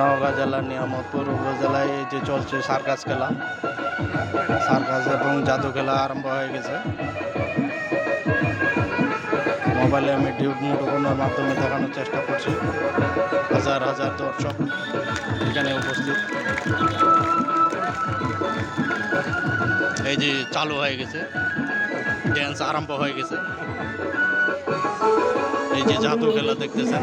নওগাঁ জেলার নিয়ামতপুর উপজেলায় যে চলছে সার্কাস খেলা, সার্কাস এবং জাদু খেলা আরম্ভ হয়ে গেছে। মোবাইলে আমি ডিউট মুঠোফোনের মাধ্যমে দেখানোর চেষ্টা করছি। হাজার হাজার দর্শক এখানে উপস্থিত। এই যে চালু হয়ে গেছে ড্যান্স আরম্ভ হয়ে গেছে। এই যে জাদু খেলা দেখতেছেন।